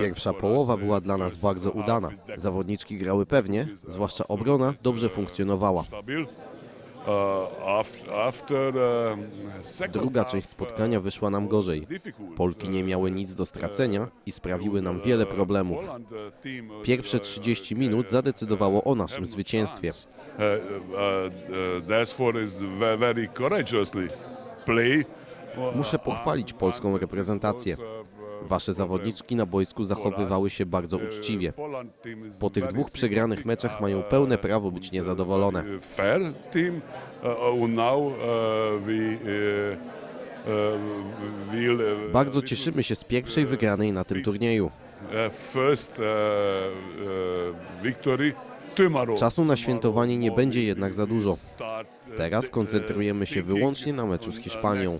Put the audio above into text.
Pierwsza połowa była dla nas bardzo udana. Zawodniczki grały pewnie, zwłaszcza obrona dobrze funkcjonowała. Druga część spotkania wyszła nam gorzej. Polki nie miały nic do stracenia i sprawiły nam wiele problemów. Pierwsze 30 minut zadecydowało o naszym zwycięstwie. Muszę pochwalić polską reprezentację. Wasze zawodniczki na boisku zachowywały się bardzo uczciwie. Po tych dwóch przegranych meczach mają pełne prawo być niezadowolone. Fair team uh, now uh, uh, Bardzo cieszymy się z pierwszej wygranej na tym turnieju. first victory. Czasu na świętowanie nie będzie jednak za dużo. Teraz koncentrujemy się wyłącznie na meczu z Hiszpanią.